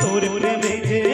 তোর প্রেমে যে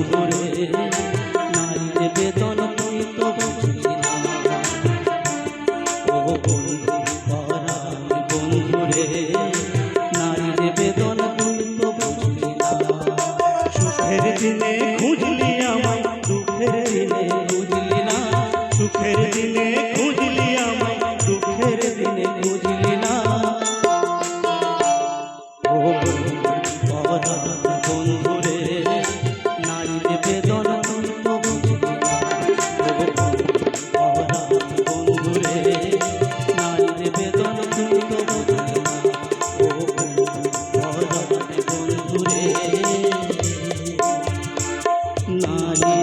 গুরু পারে